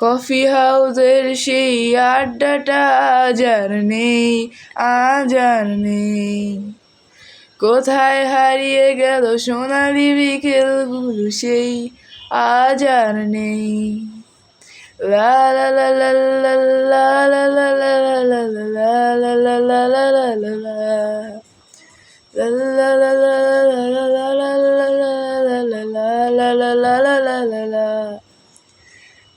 Coffee হাউসের সেই আড্ডাটা আজ আর নেই আজ আর নেই কোথায় হারিয়ে গেল সোনালি বিকেলগুলো সেই আজ আর নেই লা লা লা লা লা লা লা লা লা লা লা লা লা লা লা লা লা লা La la la la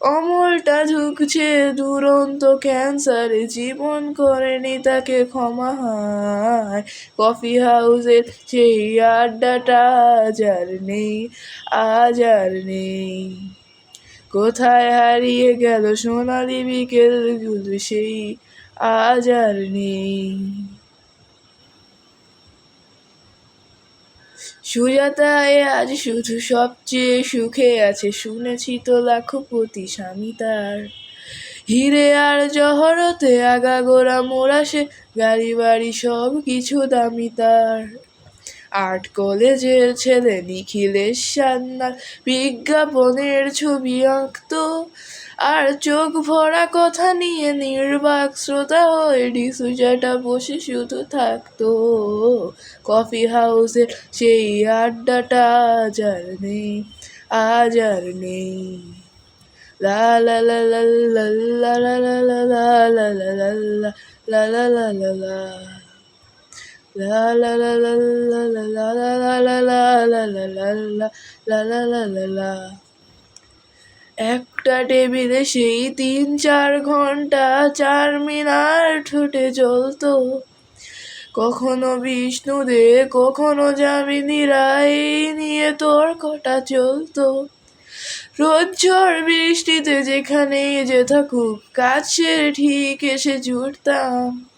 অমলটা ঝুঁকছে দুরন্ত ক্যান্সারে জীবন করেনি তাকে ক্ষমা হায়। কফি হাউসের সেই আড্ডাটা আজ আর নেই, আজ আর নেই। কোথায় হারিয়ে গেল সোনালি বিকেলগুলো সেই আজ আর নেই। সুজাতায় আজ শুধু সবচেয়ে সুখে আছে, শুনেছি তো লাখপতি স্বামী তার। হিরে আর জহরতে আগাগোড়া মোড়াসে গাড়ি বাড়ি সব কিছু দামি তার। আর্ট কলেজের ছেলে নিখিলেশ সান্নাল বিজ্ঞাপনের ছবি আঁকতো আর চোখ ভরা কথা নিয়ে নির্বাক শ্রোতা হয়ে ডিসুজাটা বসে শুধু থাকতো কফি হাউসের সেই আড্ডাটা আজ আর নেই আজ আর নেই লা লা লা লা লা লা লা লা লা লা লা লা লা লা লা লা লা একটা টেবিলে সেই তিন চার ঘণ্টা চার মিনার ঠোঁটে জ্বলতো। কখনো বিষ্ণুদে, কখনো যামিনী রায় নিয়ে তোর কটা চলতো। রোজ ঝড় বৃষ্টিতে যেখানে যে থাকুক, কাছের ঠিক এসে জুটতাম।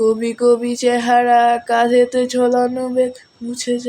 কবি কবি চেহারা কাঁধেতে ঝোলানো বেগ মুছে যায়।